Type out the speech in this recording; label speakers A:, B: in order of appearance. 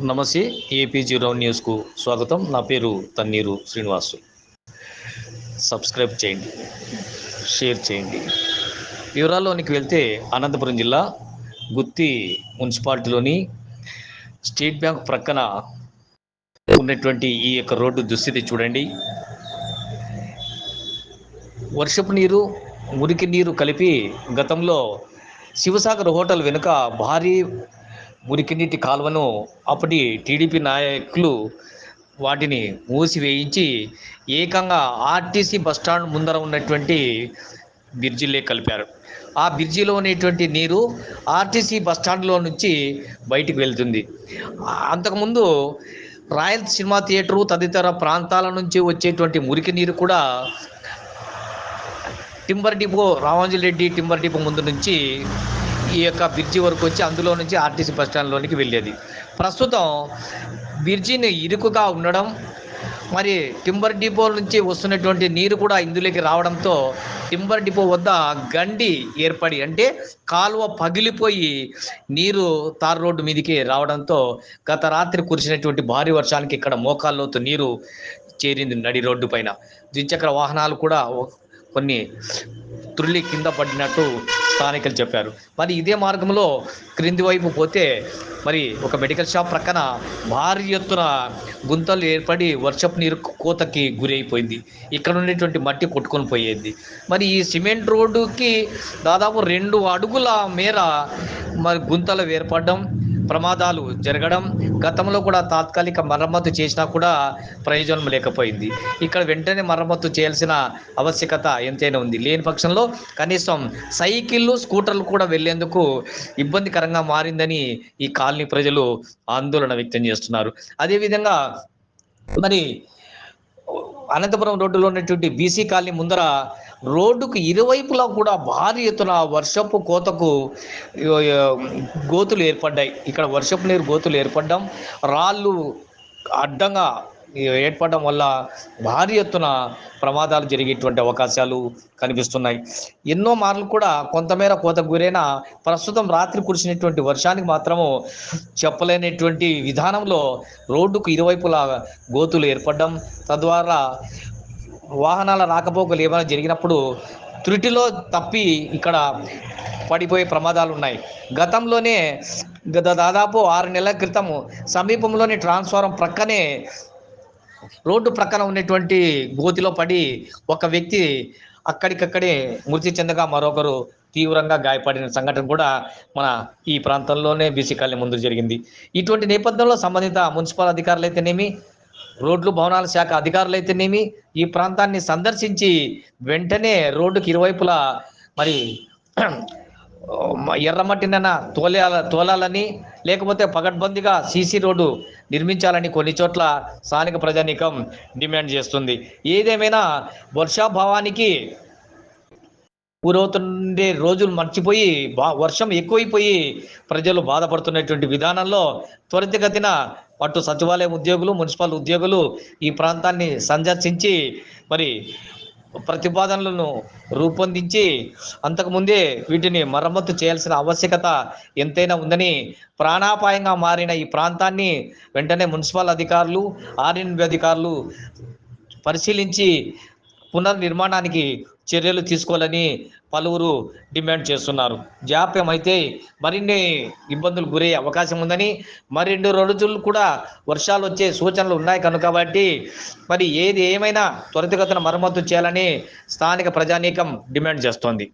A: నమస్తే AP zero న్యూస్కు స్వాగతం. నా పేరు తన్నీరు శ్రీనివాసు. సబ్స్క్రైబ్ చేయండి షేర్ చేయండి. వివరాల్లోనికి వెళ్తే అనంతపురం జిల్లా గుత్తి మున్సిపాలిటీలోని స్టేట్ బ్యాంక్ ప్రక్కన ఉన్నటువంటి ఈ యొక్క రోడ్డు దుస్థితి చూడండి. వర్షపు నీరు మురికి నీరు కలిపి గతంలో శివసాగర్ హోటల్ వెనుక భారీ మురికి నీటి కాలువను అప్పటి టీడీపీ నాయకులు వాటిని మూసివేయించి ఏకంగా ఆర్టీసీ బస్టాండ్ ముందర ఉన్నటువంటి బ్రిడ్జిలే కలిపారు. ఆ బ్రిడ్జిలో ఉన్నటువంటి నీరు ఆర్టీసీ బస్టాండ్లో నుంచి బయటికి వెళ్తుంది. అంతకుముందు రాయల్ సినిమా థియేటరు తదితర ప్రాంతాల నుంచి వచ్చేటువంటి మురికి నీరు కూడా timber depot Ramanjareddy timber depot ముందు నుంచి ఈ యొక్క బ్రిడ్జి వరకు వచ్చి అందులో నుంచి ఆర్టీసీ బస్ స్టాండ్లోనికి వెళ్ళేది. ప్రస్తుతం బ్రిడ్జిని ఇరుకుగా ఉండడం మరి టింబర్ డిపో నుంచి వస్తున్నటువంటి నీరు కూడా ఇందులోకి రావడంతో టింబర్ డిపో వద్ద గండి ఏర్పడి అంటే కాలువ పగిలిపోయి నీరు తార్ రోడ్డు మీదకి రావడంతో గత రాత్రి కురిసినటువంటి భారీ వర్షానికి ఇక్కడ మోకాల్లోతు నీరు చేరింది నడి రోడ్డు పైన. ద్విచక్ర వాహనాలు కూడా కొన్ని తుల్లి కింద పడినట్టు స్థానికులు చెప్పారు. మరి ఇదే మార్గంలో క్రింది వైపు పోతే మరి ఒక మెడికల్ షాప్ ప్రక్కన భారీ ఎత్తున గుంతలు ఏర్పడి వర్షపు నీరు కోతకి గురైపోయింది. ఇక్కడ ఉండేటువంటి మట్టి కొట్టుకొని పోయేది. మరి ఈ సిమెంట్ రోడ్డుకి దాదాపు రెండు అడుగుల మేర మరి గుంతలు ఏర్పడడం ప్రమాదాలు జరగడం గతంలో కూడా తాత్కాలిక మరమ్మతు చేసినా కూడా ప్రయోజనం లేకపోయింది. ఇక్కడ వెంటనే మరమ్మతు చేయాల్సిన ఆవశ్యకత ఎంతైనా ఉంది. లేని పక్షంలో కనీసం సైకిళ్ళు స్కూటర్లు కూడా వెళ్ళేందుకు ఇబ్బందికరంగా మారిందని ఈ కాలనీ ప్రజలు ఆందోళన వ్యక్తం చేస్తున్నారు. అదేవిధంగా మరి అనంతపురం రోడ్డులో ఉన్నటువంటి బీసీ కాలనీ ముందర రోడ్డుకు ఇరువైపులా కూడా భారీ ఎత్తున వర్షపు కోతకు గోతులు ఏర్పడ్డాయి. ఇక్కడ వర్షపు నీరు గోతులు ఏర్పడడం రాళ్ళు అడ్డంగా ఏర్పడడం వల్ల భారీ ఎత్తున ప్రమాదాలు జరిగేటువంటి అవకాశాలు కనిపిస్తున్నాయి. ఎన్నో మార్లు కూడా కొంతమేర కోతకు గురైన ప్రస్తుతం రాత్రి కురిసినటువంటి వర్షానికి మాత్రము చెప్పలేనటువంటి విధానంలో రోడ్డుకు ఇరువైపులా గోతులు ఏర్పడడం తద్వారా వాహనాల రాకపోకలు ఏమైనా జరిగినప్పుడు త్రుటిలో తప్పి ఇక్కడ పడిపోయే ప్రమాదాలు ఉన్నాయి. గతంలోనే గత దాదాపు ఆరు నెలల క్రితం సమీపంలోని ట్రాన్స్ఫారం ప్రక్కనే రోడ్డు ప్రక్కన ఉన్నటువంటి గోతిలో పడి ఒక వ్యక్తి అక్కడికక్కడే మృతి చెందగా మరొకరు తీవ్రంగా గాయపడిన సంఘటన కూడా మన ఈ ప్రాంతంలోనే బీసీ కాలనీ ముందు జరిగింది. ఇటువంటి నేపథ్యంలో సంబంధిత మున్సిపల్ అధికారులు అయితేనేమి రోడ్లు భవనాల శాఖ అధికారులు అయితేనేమి ఈ ప్రాంతాన్ని సందర్శించి వెంటనే రోడ్డుకి ఇరువైపులా మరి ఎర్రమట్టినైనా తోలాల తోలాలని లేకపోతే పగడ్బందీగా సీసీ రోడ్డు నిర్మించాలని కొన్ని చోట్ల స్థానిక ప్రజానీకం డిమాండ్ చేస్తుంది. ఏదేమైనా వర్షాభావానికి ఊరవుతుండే రోజులు మర్చిపోయి బా వర్షం ఎక్కువైపోయి ప్రజలు బాధపడుతున్నటువంటి విధానంలో త్వరితగతిన అటు సచివాలయం ఉద్యోగులు మున్సిపల్ ఉద్యోగులు ఈ ప్రాంతాన్ని సందర్శించి మరి ప్రతిపాదనలను రూపొందించి అంతకుముందే వీటిని మరమ్మతు చేయాల్సిన ఆవశ్యకత ఎంతైనా ఉందని ప్రాణాపాయంగా మారిన ఈ ప్రాంతాన్ని వెంటనే మున్సిపల్ అధికారులు ఆర్ఎన్బి అధికారులు పరిశీలించి పునర్నిర్మాణానికి చర్యలు తీసుకోవాలని పలువురు డిమాండ్ చేస్తున్నారు. జాప్యం అయితే మరిన్ని ఇబ్బందులు గురయ్యే అవకాశం ఉందని మరిన్ని రోజులు కూడా వర్షాలు వచ్చే సూచనలు ఉన్నాయి. కనుక కాబట్టి మరి ఏది ఏమైనా త్వరితగతిన మరమ్మతు చేయాలని స్థానిక ప్రజానీకం డిమాండ్ చేస్తోంది.